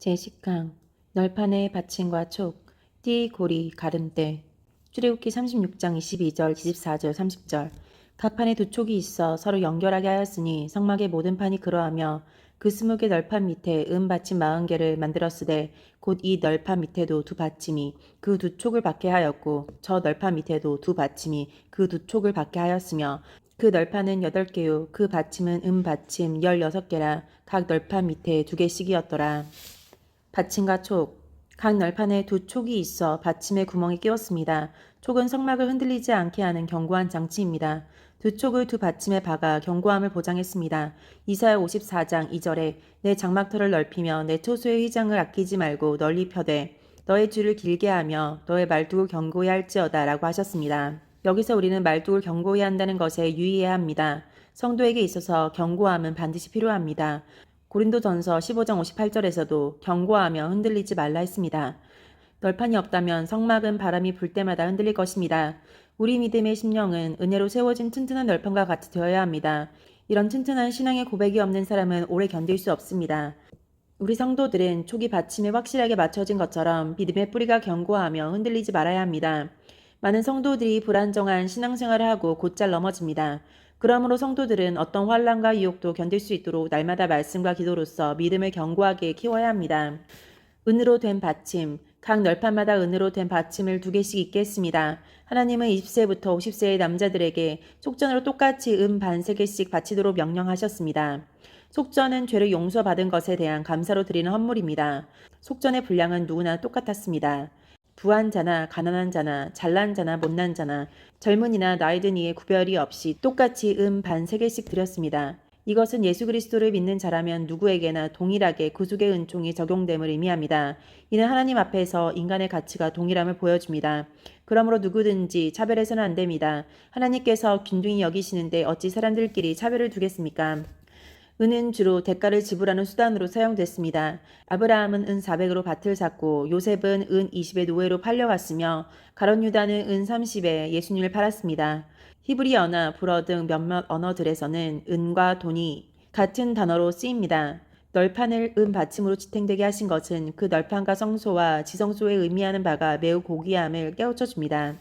제10강 널판의 받침과 촉, 띠, 고리, 가름대 출애굽기 36장 22절, 24절, 30절. 각 판에 두 촉이 있어 서로 연결하게 하였으니 성막의 모든 판이 그러하며 그 스무 개 널판 밑에 은 받침 마흔 개를 만들었으되 곧 이 널판 밑에도 두 받침이 그 두 촉을 받게 하였고 저 널판 밑에도 두 받침이 그 두 촉을 받게 하였으며 그 널판은 여덟 개요. 그 받침은 은 받침 열여섯 개라 각 널판 밑에 두 개씩이었더라 받침과 촉. 각 널판에 두 촉이 있어 받침의 구멍에 끼웠습니다. 촉은 성막을 흔들리지 않게 하는 견고한 장치입니다. 두 촉을 두 받침에 박아 견고함을 보장했습니다. 이사야 54장 2절에 내 장막터를 넓히며 내 초소의 휘장을 아끼지 말고 널리 펴되 너의 줄을 길게 하며 너의 말뚝을 견고히 할지어다 라고 하셨습니다. 여기서 우리는 말뚝을 견고히 한다는 것에 유의해야 합니다. 성도에게 있어서 견고함은 반드시 필요합니다. 고린도전서 15장 58절에서도 경고하며 흔들리지 말라 했습니다. 널판이 없다면 성막은 바람이 불 때마다 흔들릴 것입니다. 우리 믿음의 심령은 은혜로 세워진 튼튼한 널판과 같이 되어야 합니다. 이런 튼튼한 신앙의 고백이 없는 사람은 오래 견딜 수 없습니다. 우리 성도들은 초기 받침에 확실하게 맞춰진 것처럼 믿음의 뿌리가 견고하며 흔들리지 말아야 합니다. 많은 성도들이 불안정한 신앙생활을 하고 곧잘 넘어집니다. 그러므로 성도들은 어떤 환란과 유혹도 견딜 수 있도록 날마다 말씀과 기도로서 믿음을 견고하게 키워야 합니다. 은으로 된 받침, 각 널판마다 은으로 된 받침을 두 개씩 있게 했습니다. 하나님은 20세부터 50세의 남자들에게 속전으로 똑같이 은 반 세 개씩 바치도록 명령하셨습니다. 속전은 죄를 용서받은 것에 대한 감사로 드리는 헌물입니다. 속전의 분량은 누구나 똑같았습니다. 부한 자나 가난한 자나 잘난 자나 못난 자나 젊은이나 나이든 이의 구별이 없이 똑같이 은반세 개씩 드렸습니다. 이것은 예수 그리스도를 믿는 자라면 누구에게나 동일하게 구속의 은총이 적용됨을 의미합니다. 이는 하나님 앞에서 인간의 가치가 동일함을 보여줍니다. 그러므로 누구든지 차별해서는 안 됩니다. 하나님께서 균등히 여기시는데 어찌 사람들끼리 차별을 두겠습니까? 은은 주로 대가를 지불하는 수단으로 사용됐습니다. 아브라함은 은 400으로 밭을 샀고 요셉은 은 20의 노예로 팔려갔으며 가론 유다는 은 30에 예수님을 팔았습니다. 히브리어나 불어 등 몇몇 언어들에서는 은과 돈이 같은 단어로 쓰입니다. 널판을 은 받침으로 지탱되게 하신 것은 그 널판과 성소와 지성소에 의미하는 바가 매우 고귀함을 깨우쳐 줍니다.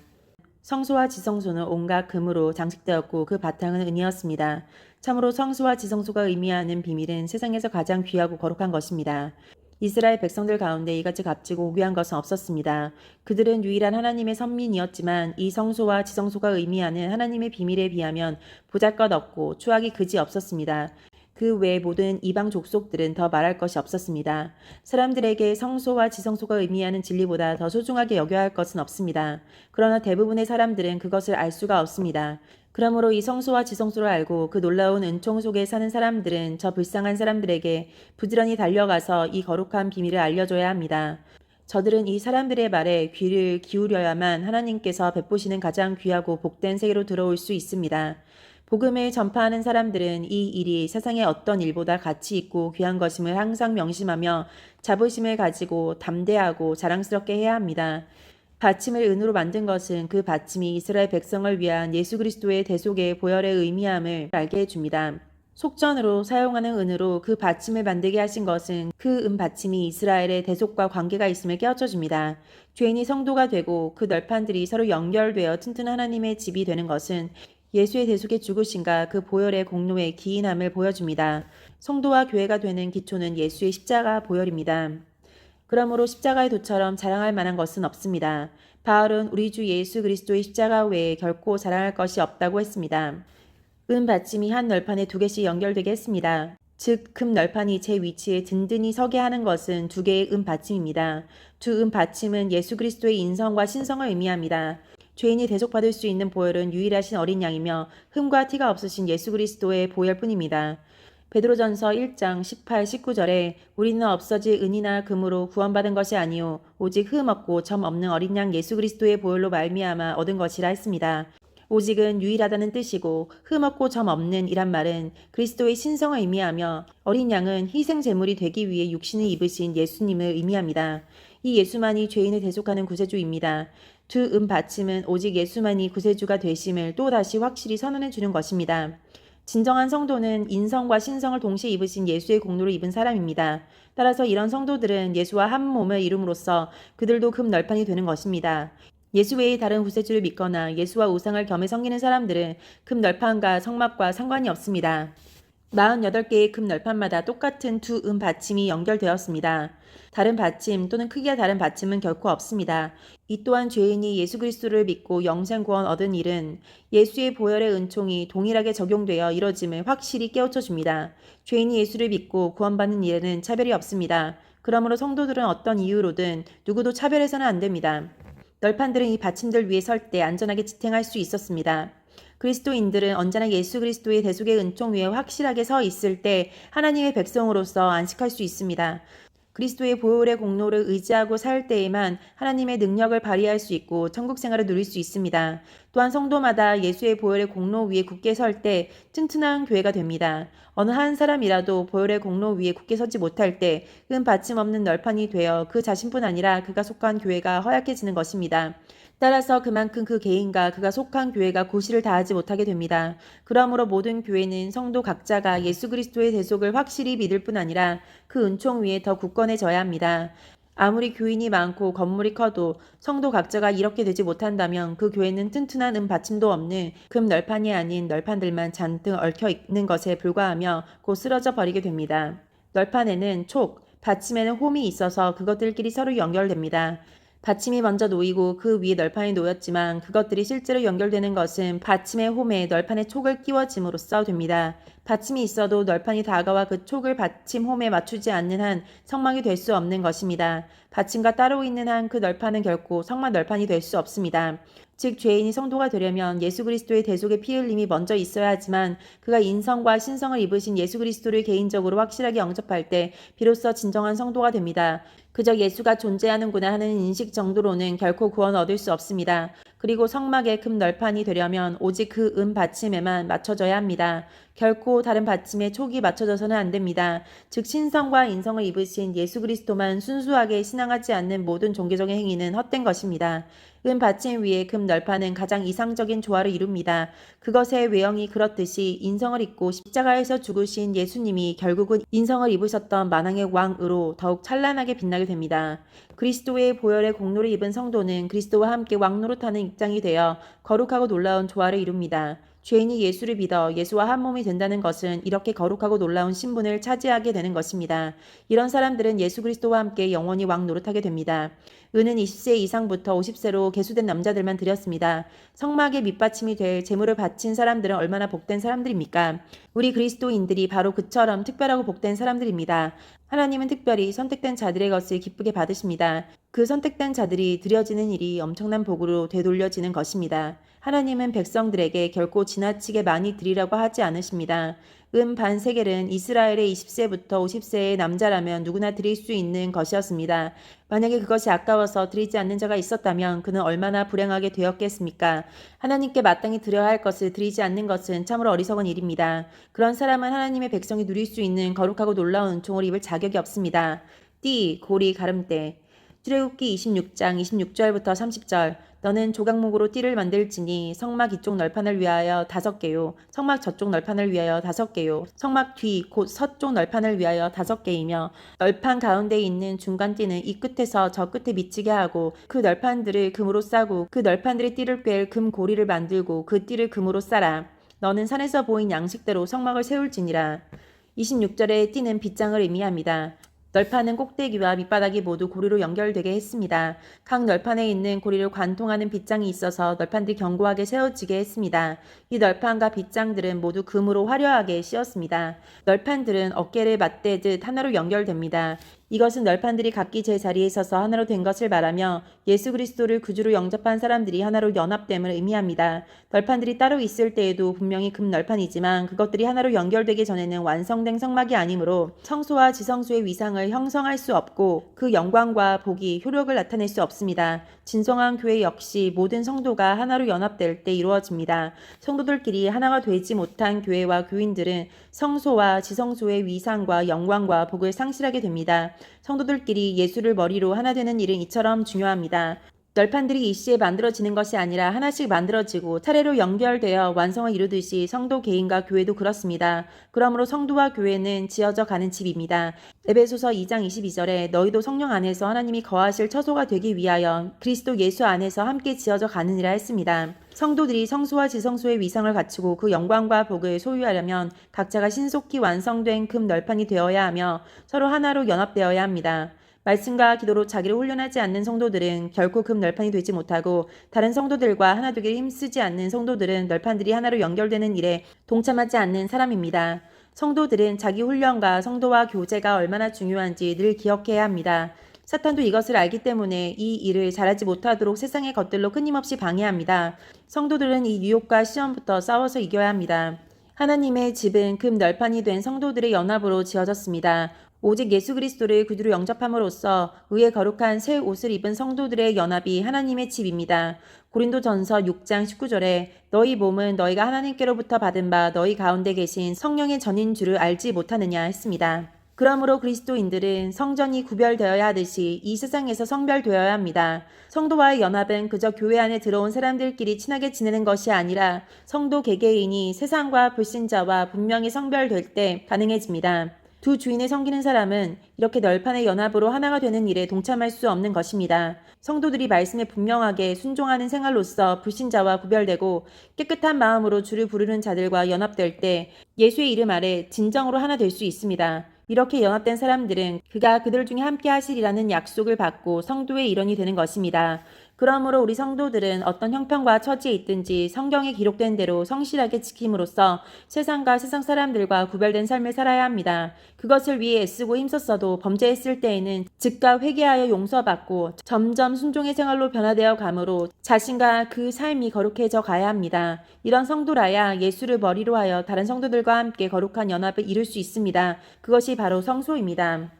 성소와 지성소는 온갖 금으로 장식되었고 그 바탕은 은이었습니다. 참으로 성소와 지성소가 의미하는 비밀은 세상에서 가장 귀하고 거룩한 것입니다. 이스라엘 백성들 가운데 이같이 값지고 귀한 것은 없었습니다. 그들은 유일한 하나님의 선민이었지만 이 성소와 지성소가 의미하는 하나님의 비밀에 비하면 보잘것 없고 추악이 그지 없었습니다. 그 외 모든 이방 족속들은 더 말할 것이 없었습니다. 사람들에게 성소와 지성소가 의미하는 진리보다 더 소중하게 여겨야 할 것은 없습니다. 그러나 대부분의 사람들은 그것을 알 수가 없습니다. 그러므로 이 성소와 지성소를 알고 그 놀라운 은총 속에 사는 사람들은 저 불쌍한 사람들에게 부지런히 달려가서 이 거룩한 비밀을 알려줘야 합니다. 저들은 이 사람들의 말에 귀를 기울여야만 하나님께서 베푸시는 가장 귀하고 복된 세계로 들어올 수 있습니다. 복음을 전파하는 사람들은 이 일이 세상의 어떤 일보다 가치 있고 귀한 것임을 항상 명심하며 자부심을 가지고 담대하고 자랑스럽게 해야 합니다. 받침을 은으로 만든 것은 그 받침이 이스라엘 백성을 위한 예수 그리스도의 대속의 보혈의 의미함을 알게 해줍니다. 속전으로 사용하는 은으로 그 받침을 만들게 하신 것은 그 은 받침이 이스라엘의 대속과 관계가 있음을 깨우쳐 줍니다. 죄인이 성도가 되고 그 널판들이 서로 연결되어 튼튼한 하나님의 집이 되는 것은 예수의 대속의 죽으심과 그 보혈의 공로의 기인함을 보여줍니다. 성도와 교회가 되는 기초는 예수의 십자가 보혈입니다. 그러므로 십자가의 도처럼 자랑할 만한 것은 없습니다. 바울은 우리 주 예수 그리스도의 십자가 외에 결코 자랑할 것이 없다고 했습니다. 은 받침이 한 널판에 두 개씩 연결되게 했습니다. 즉, 금 널판이 제 위치에 든든히 서게 하는 것은 두 개의 은 받침입니다. 두 은 받침은 예수 그리스도의 인성과 신성을 의미합니다. 죄인이 대속받을 수 있는 보혈은 유일하신 어린 양이며 흠과 티가 없으신 예수 그리스도의 보혈뿐입니다. 베드로전서 1장 18, 19절에 우리는 없어질 은이나 금으로 구원받은 것이 아니요 오직 흠 없고 점 없는 어린 양 예수 그리스도의 보혈로 말미암아 얻은 것이라 했습니다. 오직은 유일하다는 뜻이고 흠 없고 점 없는 이란 말은 그리스도의 신성을 의미하며 어린 양은 희생 제물이 되기 위해 육신을 입으신 예수님을 의미합니다. 이 예수만이 죄인을 대속하는 구세주입니다. 두은 받침은 오직 예수만이 구세주가 되심을 또 다시 확실히 선언해 주는 것입니다. 진정한 성도는 인성과 신성을 동시에 입으신 예수의 공로를 입은 사람입니다. 따라서 이런 성도들은 예수와 한 몸을 이룸으로써 그들도 금 널판이 되는 것입니다. 예수 외의 다른 구세주를 믿거나 예수와 우상을 겸해 섬기는 사람들은 금 널판과 성막과 상관이 없습니다. 48개의 금 널판마다 똑같은 두 음 받침이 연결되었습니다. 다른 받침 또는 크기가 다른 받침은 결코 없습니다. 이 또한 죄인이 예수 그리스도를 믿고 영생 구원 얻은 일은 예수의 보혈의 은총이 동일하게 적용되어 이뤄짐을 확실히 깨우쳐 줍니다. 죄인이 예수를 믿고 구원받는 일에는 차별이 없습니다. 그러므로 성도들은 어떤 이유로든 누구도 차별해서는 안 됩니다. 널판들은 이 받침들 위에 설 때 안전하게 지탱할 수 있었습니다. 그리스도인들은 언제나 예수 그리스도의 대속의 은총 위에 확실하게 서 있을 때 하나님의 백성으로서 안식할 수 있습니다. 그리스도의 보혈의 공로를 의지하고 살 때에만 하나님의 능력을 발휘할 수 있고 천국 생활을 누릴 수 있습니다. 또한 성도마다 예수의 보혈의 공로 위에 굳게 설 때 튼튼한 교회가 됩니다. 어느 한 사람이라도 보혈의 공로 위에 굳게 서지 못할 때 은 받침 없는 널판이 되어 그 자신뿐 아니라 그가 속한 교회가 허약해지는 것입니다. 따라서 그만큼 그 개인과 그가 속한 교회가 고시를 다하지 못하게 됩니다. 그러므로 모든 교회는 성도 각자가 예수 그리스도의 대속을 확실히 믿을 뿐 아니라 그 은총 위에 더 굳건해져야 합니다. 아무리 교인이 많고 건물이 커도 성도 각자가 이렇게 되지 못한다면 그 교회는 튼튼한 은 받침도 없는 금 널판이 아닌 널판들만 잔뜩 얽혀 있는 것에 불과하며 곧 쓰러져 버리게 됩니다. 널판에는 촉, 받침에는 홈이 있어서 그것들끼리 서로 연결됩니다. 받침이 먼저 놓이고 그 위에 널판이 놓였지만 그것들이 실제로 연결되는 것은 받침의 홈에 널판의 촉을 끼워짐으로써 됩니다. 받침이 있어도 널판이 다가와 그 촉을 받침 홈에 맞추지 않는 한 성막이 될 수 없는 것입니다. 받침과 따로 있는 한 그 널판은 결코 성막 널판이 될 수 없습니다. 즉 죄인이 성도가 되려면 예수 그리스도의 대속의 피 흘림이 먼저 있어야 하지만 그가 인성과 신성을 입으신 예수 그리스도를 개인적으로 확실하게 영접할 때 비로소 진정한 성도가 됩니다. 그저 예수가 존재하는구나 하는 인식 정도로는 결코 구원 얻을 수 없습니다. 그리고 성막의 금 널판이 되려면 오직 그 은 받침에만 맞춰져야 합니다. 결코 다른 받침에 촉이 맞춰져서는 안 됩니다. 즉 신성과 인성을 입으신 예수 그리스도만 순수하게 신앙하지 않는 모든 종교적인 행위는 헛된 것입니다. 은 받침 위에 금 널판은 가장 이상적인 조화를 이룹니다. 그것의 외형이 그렇듯이 인성을 입고 십자가에서 죽으신 예수님이 결국은 인성을 입으셨던 만왕의 왕으로 더욱 찬란하게 빛나게 됩니다. 그리스도의 보혈의 공로를 입은 성도는 그리스도와 함께 왕노릇하는 입장이 되어 거룩하고 놀라운 조화를 이룹니다. 죄인이 예수를 믿어 예수와 한 몸이 된다는 것은 이렇게 거룩하고 놀라운 신분을 차지하게 되는 것입니다. 이런 사람들은 예수 그리스도와 함께 영원히 왕 노릇하게 됩니다. 은은 20세 이상부터 50세로 개수된 남자들만 드렸습니다. 성막의 밑받침이 될 재물을 바친 사람들은 얼마나 복된 사람들입니까? 우리 그리스도인들이 바로 그처럼 특별하고 복된 사람들입니다. 하나님은 특별히 선택된 자들의 것을 기쁘게 받으십니다. 그 선택된 자들이 드려지는 일이 엄청난 복으로 되돌려지는 것입니다. 하나님은 백성들에게 결코 지나치게 많이 드리라고 하지 않으십니다. 은 반세겔은 이스라엘의 20세부터 50세의 남자라면 누구나 드릴 수 있는 것이었습니다. 만약에 그것이 아까워서 드리지 않는 자가 있었다면 그는 얼마나 불행하게 되었겠습니까? 하나님께 마땅히 드려야 할 것을 드리지 않는 것은 참으로 어리석은 일입니다. 그런 사람은 하나님의 백성이 누릴 수 있는 거룩하고 놀라운 은총을 입을 자격이 없습니다. 띠, 고리, 가름대. 출애굽기 26장 26절부터 30절 너는 조각목으로 띠를 만들지니 성막 이쪽 널판을 위하여 다섯 개요. 성막 저쪽 널판을 위하여 다섯 개요. 성막 뒤 곧 서쪽 널판을 위하여 다섯 개이며 널판 가운데 있는 중간 띠는 이 끝에서 저 끝에 미치게 하고 그 널판들을 금으로 싸고 그 널판들의 띠를 꿰 금 고리를 만들고 그 띠를 금으로 싸라. 너는 산에서 보인 양식대로 성막을 세울지니라. 26절의 띠는 빗장을 의미합니다. 널판은 꼭대기와 밑바닥이 모두 고리로 연결되게 했습니다. 각 널판에 있는 고리를 관통하는 빗장이 있어서 널판들이 견고하게 세워지게 했습니다. 이 널판과 빗장들은 모두 금으로 화려하게 씌었습니다. 널판들은 어깨를 맞대듯 하나로 연결됩니다. 이것은 널판들이 각기 제 자리에 서서 하나로 된 것을 말하며 예수 그리스도를 구주로 영접한 사람들이 하나로 연합됨을 의미합니다. 널판들이 따로 있을 때에도 분명히 금 널판이지만 그것들이 하나로 연결되기 전에는 완성된 성막이 아니므로 성소와 지성소의 위상을 형성할 수 없고 그 영광과 복이 효력을 나타낼 수 없습니다. 진성한 교회 역시 모든 성도가 하나로 연합될 때 이루어집니다. 성도들끼리 하나가 되지 못한 교회와 교인들은 성소와 지성소의 위상과 영광과 복을 상실하게 됩니다. 성도들끼리 예수를 머리로 하나 되는 일은 이처럼 중요합니다. 널판들이 이시에 만들어지는 것이 아니라 하나씩 만들어지고 차례로 연결되어 완성을 이루듯이 성도 개인과 교회도 그렇습니다. 그러므로 성도와 교회는 지어져 가는 집입니다. 에베소서 2장 22절에 너희도 성령 안에서 하나님이 거하실 처소가 되기 위하여 그리스도 예수 안에서 함께 지어져 가느니라 했습니다. 성도들이 성수와 지성소의 위상을 갖추고 그 영광과 복을 소유하려면 각자가 신속히 완성된 금 널판이 되어야 하며 서로 하나로 연합되어야 합니다. 말씀과 기도로 자기를 훈련하지 않는 성도들은 결코 금 널판이 되지 못하고 다른 성도들과 하나 되기를 힘쓰지 않는 성도들은 널판들이 하나로 연결되는 일에 동참하지 않는 사람입니다. 성도들은 자기 훈련과 성도와 교제가 얼마나 중요한지 늘 기억해야 합니다. 사탄도 이것을 알기 때문에 이 일을 잘하지 못하도록 세상의 것들로 끊임없이 방해합니다. 성도들은 이 유혹과 시험부터 싸워서 이겨야 합니다. 하나님의 집은 금 널판이 된 성도들의 연합으로 지어졌습니다. 오직 예수 그리스도를 구주로 영접함으로써 의의 거룩한 새 옷을 입은 성도들의 연합이 하나님의 집입니다. 고린도 전서 6장 19절에 너희 몸은 너희가 하나님께로부터 받은 바 너희 가운데 계신 성령의 전인 줄을 알지 못하느냐 했습니다. 그러므로 그리스도인들은 성전이 구별되어야 하듯이 이 세상에서 성별되어야 합니다. 성도와의 연합은 그저 교회 안에 들어온 사람들끼리 친하게 지내는 것이 아니라 성도 개개인이 세상과 불신자와 분명히 성별될 때 가능해집니다. 두 주인을 섬기는 사람은 이렇게 널판의 연합으로 하나가 되는 일에 동참할 수 없는 것입니다. 성도들이 말씀에 분명하게 순종하는 생활로서 불신자와 구별되고 깨끗한 마음으로 주를 부르는 자들과 연합될 때 예수의 이름 아래 진정으로 하나 될 수 있습니다. 이렇게 연합된 사람들은 그가 그들 중에 함께 하시리라는 약속을 받고 성도의 일원이 되는 것입니다. 그러므로 우리 성도들은 어떤 형편과 처지에 있든지 성경에 기록된 대로 성실하게 지킴으로써 세상과 세상 사람들과 구별된 삶을 살아야 합니다. 그것을 위해 애쓰고 힘썼어도 범죄했을 때에는 즉각 회개하여 용서받고 점점 순종의 생활로 변화되어 가므로 자신과 그 삶이 거룩해져 가야 합니다. 이런 성도라야 예수를 머리로 하여 다른 성도들과 함께 거룩한 연합을 이룰 수 있습니다. 그것이 바로 성소입니다.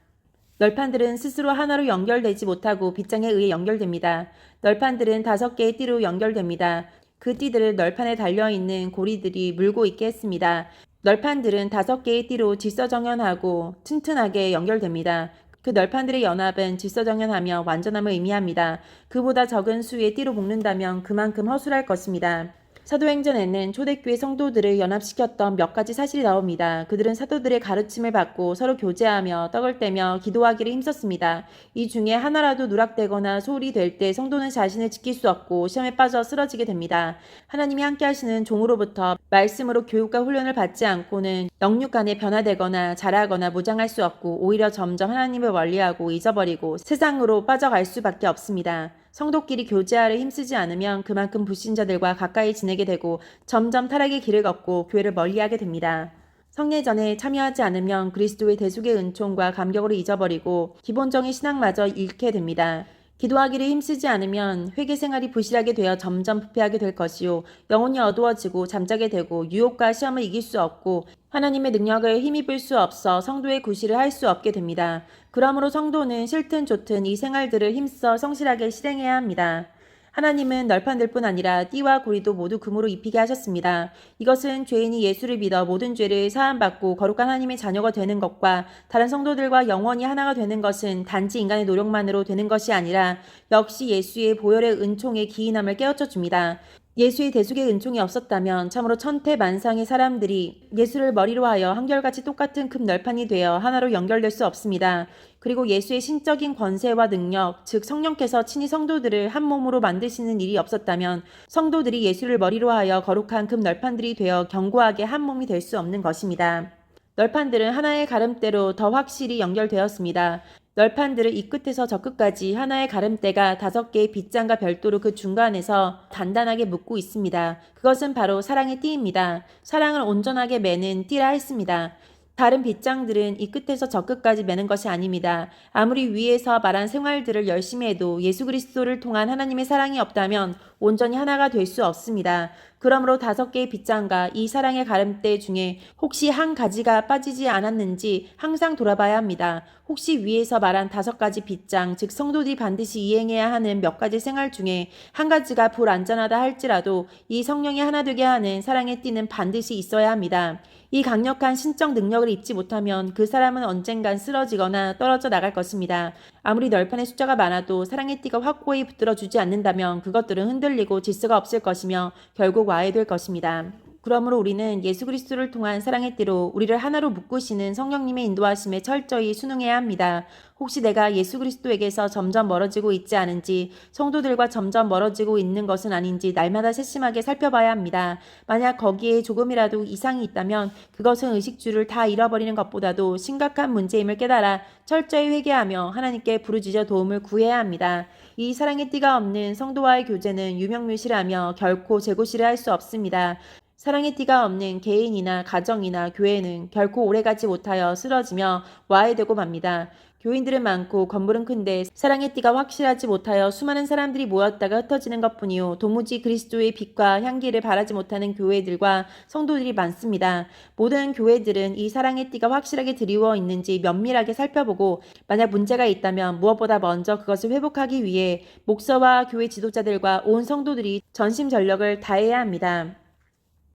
널판들은 스스로 하나로 연결되지 못하고 빗장에 의해 연결됩니다. 널판들은 다섯 개의 띠로 연결됩니다. 그 띠들을 널판에 달려있는 고리들이 물고 있게 했습니다. 널판들은 다섯 개의 띠로 질서정연하고 튼튼하게 연결됩니다. 그 널판들의 연합은 질서정연하며 완전함을 의미합니다. 그보다 적은 수의 띠로 묶는다면 그만큼 허술할 것입니다. 사도행전에는 초대교회 성도들을 연합시켰던 몇 가지 사실이 나옵니다. 그들은 사도들의 가르침을 받고 서로 교제하며 떡을 떼며 기도하기를 힘썼습니다. 이 중에 하나라도 누락되거나 소홀히 될 때 성도는 자신을 지킬 수 없고 시험에 빠져 쓰러지게 됩니다. 하나님이 함께 하시는 종으로부터 말씀으로 교육과 훈련을 받지 않고는 영육 간에 변화되거나 자라거나 무장할 수 없고 오히려 점점 하나님을 멀리하고 잊어버리고 세상으로 빠져갈 수밖에 없습니다. 성도끼리 교제하려 힘쓰지 않으면 그만큼 불신자들과 가까이 지내게 되고 점점 타락의 길을 걷고 교회를 멀리하게 됩니다. 성례전에 참여하지 않으면 그리스도의 대속의 은총과 감격을 잊어버리고 기본적인 신앙마저 잃게 됩니다. 기도하기를 힘쓰지 않으면 회개 생활이 부실하게 되어 점점 부패하게 될 것이요 영혼이 어두워지고 잠자게 되고 유혹과 시험을 이길 수 없고 하나님의 능력을 힘입을 수 없어 성도의 구실을 할 수 없게 됩니다. 그러므로 성도는 싫든 좋든 이 생활들을 힘써 성실하게 실행해야 합니다. 하나님은 널판들 뿐 아니라 띠와 고리도 모두 금으로 입히게 하셨습니다. 이것은 죄인이 예수를 믿어 모든 죄를 사함받고 거룩한 하나님의 자녀가 되는 것과 다른 성도들과 영원히 하나가 되는 것은 단지 인간의 노력만으로 되는 것이 아니라 역시 예수의 보혈의 은총의 기인함을 깨우쳐 줍니다. 예수의 대속의 은총이 없었다면 참으로 천태만상의 사람들이 예수를 머리로 하여 한결같이 똑같은 금 널판이 되어 하나로 연결될 수 없습니다. 그리고 예수의 신적인 권세와 능력, 즉 성령께서 친히 성도들을 한 몸으로 만드시는 일이 없었다면 성도들이 예수를 머리로 하여 거룩한 금 널판들이 되어 견고하게 한 몸이 될 수 없는 것입니다. 널판들은 하나의 가름대로 더 확실히 연결되었습니다. 널판들을 이 끝에서 저 끝까지 하나의 가름대가 다섯 개의 빗장과 별도로 그 중간에서 단단하게 묶고 있습니다. 그것은 바로 사랑의 띠입니다. 사랑을 온전하게 매는 띠라 했습니다. 다른 빗장들은 이 끝에서 저 끝까지 매는 것이 아닙니다. 아무리 위에서 말한 생활들을 열심히 해도 예수 그리스도를 통한 하나님의 사랑이 없다면 온전히 하나가 될 수 없습니다. 그러므로 다섯 개의 빗장과 이 사랑의 가름대 중에 혹시 한 가지가 빠지지 않았는지 항상 돌아봐야 합니다. 혹시 위에서 말한 다섯 가지 빗장, 즉 성도들이 반드시 이행해야 하는 몇 가지 생활 중에 한 가지가 불안전하다 할지라도 이 성령이 하나 되게 하는 사랑의 띠는 반드시 있어야 합니다. 이 강력한 신적 능력을 잊지 못하면 그 사람은 언젠간 쓰러지거나 떨어져 나갈 것입니다. 아무리 널판의 숫자가 많아도 사랑의 띠가 확고히 붙들어주지 않는다면 그것들은 흔들리고 질서가 없을 것이며 결국 와해될 것입니다. 그러므로 우리는 예수 그리스도를 통한 사랑의 띠로 우리를 하나로 묶으시는 성령님의 인도하심에 철저히 순응해야 합니다. 혹시 내가 예수 그리스도에게서 점점 멀어지고 있지 않은지, 성도들과 점점 멀어지고 있는 것은 아닌지 날마다 세심하게 살펴봐야 합니다. 만약 거기에 조금이라도 이상이 있다면 그것은 의식주를 다 잃어버리는 것보다도 심각한 문제임을 깨달아 철저히 회개하며 하나님께 부르짖어 도움을 구해야 합니다. 이 사랑의 띠가 없는 성도와의 교제는 유명무실하며 결코 재고실을 할수 없습니다. 사랑의 띠가 없는 개인이나 가정이나 교회는 결코 오래가지 못하여 쓰러지며 와해되고 맙니다. 교인들은 많고 건물은 큰데 사랑의 띠가 확실하지 못하여 수많은 사람들이 모였다가 흩어지는 것뿐이요 도무지 그리스도의 빛과 향기를 바라지 못하는 교회들과 성도들이 많습니다. 모든 교회들은 이 사랑의 띠가 확실하게 드리워 있는지 면밀하게 살펴보고 만약 문제가 있다면 무엇보다 먼저 그것을 회복하기 위해 목사와 교회 지도자들과 온 성도들이 전심 전력을 다해야 합니다.